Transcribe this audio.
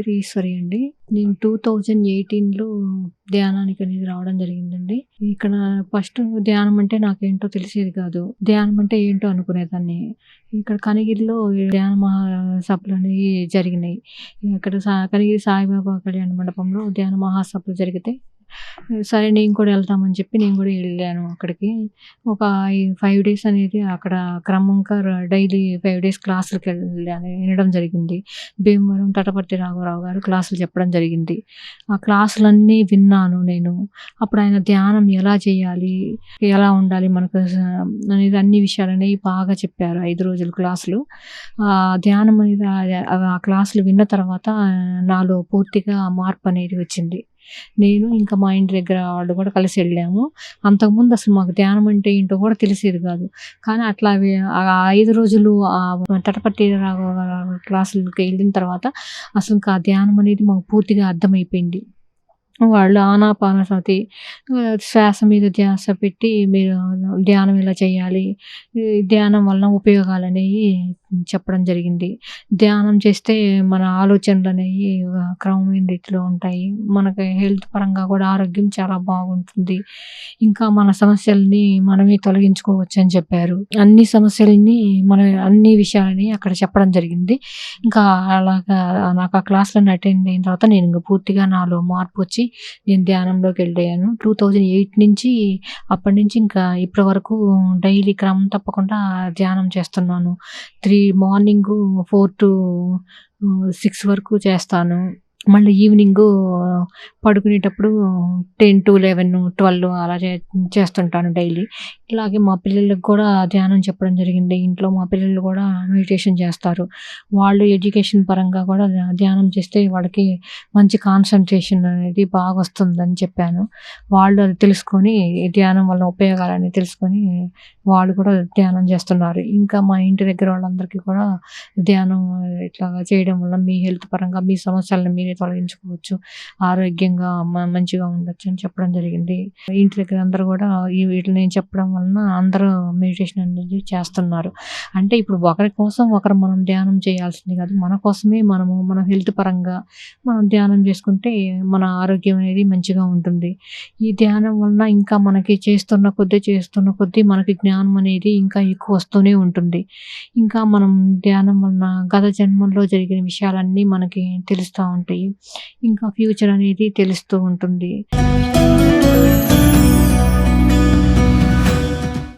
పేరు ఈశ్వరి అండి. నేను 2018లో ధ్యానానికి అనేది రావడం జరిగిందండి. ఇక్కడ ఫస్ట్ ధ్యానం అంటే నాకేంటో తెలిసేది కాదు. ధ్యానం అంటే ఏంటో అనుకునేదాన్ని. ఇక్కడ కనిగిరిలో ధ్యాన మహాసభలనేవి జరిగినాయి. ఇక్కడ సా కనిగిరి సాయిబాబా కళ్యాణ మండపంలో ధ్యాన మహాసభలు జరిగితే సరే నేను కూడా వెళ్తామని చెప్పి నేను కూడా వెళ్ళాను అక్కడికి. ఒక ఫైవ్ డేస్ అనేది అక్కడ క్రమంగా డైలీ ఫైవ్ డేస్ క్లాసులకెళ్ళాను వినడం జరిగింది. భీమవరం తటపర్తి రాఘవరావు గారు క్లాసులు చెప్పడం జరిగింది. ఆ క్లాసులన్నీ విన్నాను నేను. అప్పుడు ఆయన ధ్యానం ఎలా చేయాలి? ఎలా ఉండాలి మనకు అనేది అన్ని విషయాలనేవి బాగా చెప్పారు ఐదు రోజులు క్లాసులు. ఆ ధ్యానం అనేది ఆ క్లాసులు విన్న తర్వాత నాలో పూర్తిగా మార్పు అనేది వచ్చింది. నేను ఇంకా మా ఇంటి దగ్గర వాళ్ళు కూడా కలిసి వెళ్ళాము. అంతకుముందు అసలు మాకు ధ్యానం అంటే ఏంటో కూడా తెలిసేది కాదు. కానీ అట్లా ఐదు రోజులు తటపట్టి తటపర్తి క్లాసులకి వెళ్ళిన తర్వాత అసలు ఇంకా ఆ ధ్యానం అనేది మాకు పూర్తిగా అర్థమైపోయింది. వాళ్ళు ఆనాపానసతి శ్వాస మీద ధ్యాస పెట్టి మీరు ధ్యానం ఇలా చేయాలి. ధ్యానం వలన ఉపయోగాలనేవి చెప్పడం జరిగింది. ధ్యానం చేస్తే మన ఆలోచనలనేవి క్రమమైన రీతిలో ఉంటాయి. మనకి హెల్త్ పరంగా కూడా ఆరోగ్యం చాలా బాగుంటుంది. ఇంకా మన సమస్యలని మనమే తొలగించుకోవచ్చని చెప్పారు. అన్ని సమస్యలని మన అన్ని విషయాలని అక్కడ చెప్పడం జరిగింది. ఇంకా అలాగా నాకు ఆ క్లాసులన్నీ అటెండ్ అయిన తర్వాత నేను ఇంక పూర్తిగా నాలో మార్పొచ్చి నేను ధ్యానంలోకి వెళ్ళిపోయాను. 2008 నుంచి అప్పటి నుంచి ఇంకా ఇప్పటి వరకు డైలీ క్రమం తప్పకుండా ధ్యానం చేస్తున్నాను. Three morning four to six వరకు చేస్తాను. మళ్ళీ ఈవినింగు పడుకునేటప్పుడు 10-11, 12 అలా చే చేస్తుంటాను డైలీ. ఇలాగే మా పిల్లలకి కూడా ధ్యానం చెప్పడం జరిగింది. ఇంట్లో మా పిల్లలు కూడా మెడిటేషన్ చేస్తారు. వాళ్ళు ఎడ్యుకేషన్ పరంగా కూడా ధ్యానం చేస్తే వాళ్ళకి మంచి కాన్సన్ట్రేషన్ అనేది బాగా వస్తుందని చెప్పాను. వాళ్ళు అది తెలుసుకొని ధ్యానం వల్ల ఉపయోగాలని తెలుసుకొని వాళ్ళు కూడా ధ్యానం చేస్తున్నారు. ఇంకా మా ఇంటి దగ్గర వాళ్ళందరికీ కూడా ధ్యానం ఇట్లా చేయడం వల్ల మీ హెల్త్ పరంగా మీ సమస్యలను మీరే తొలగించుకోవచ్చు. ఆరోగ్యంగా మంచిగా ఉండొచ్చు అని చెప్పడం జరిగింది. ఇంటి దగ్గర అందరూ కూడా ఈ వీటిని నేను చెప్పడం వలన అందరూ మెడిటేషన్ అనేది చేస్తున్నారు. అంటే ఇప్పుడు ఒకరి కోసం ఒకరు మనం ధ్యానం చేయాల్సింది కాదు. మన కోసమే మనము మన హెల్త్ పరంగా మనం ధ్యానం చేసుకుంటే మన ఆరోగ్యం అనేది మంచిగా ఉంటుంది. ఈ ధ్యానం వలన ఇంకా మనకి చేస్తున్న కొద్దీ చేస్తున్న కొద్దీ మనకి జ్ఞానం అనేది ఇంకా ఎక్కువ వస్తూనే ఉంటుంది. ఇంకా మనం ధ్యానం వలన గత జన్మంలో జరిగిన విషయాలన్నీ మనకి తెలుస్తూ ఉంటాయి. ఇంకా ఫ్యూచర్ అనేది తెలుస్తూ ఉంటుంది.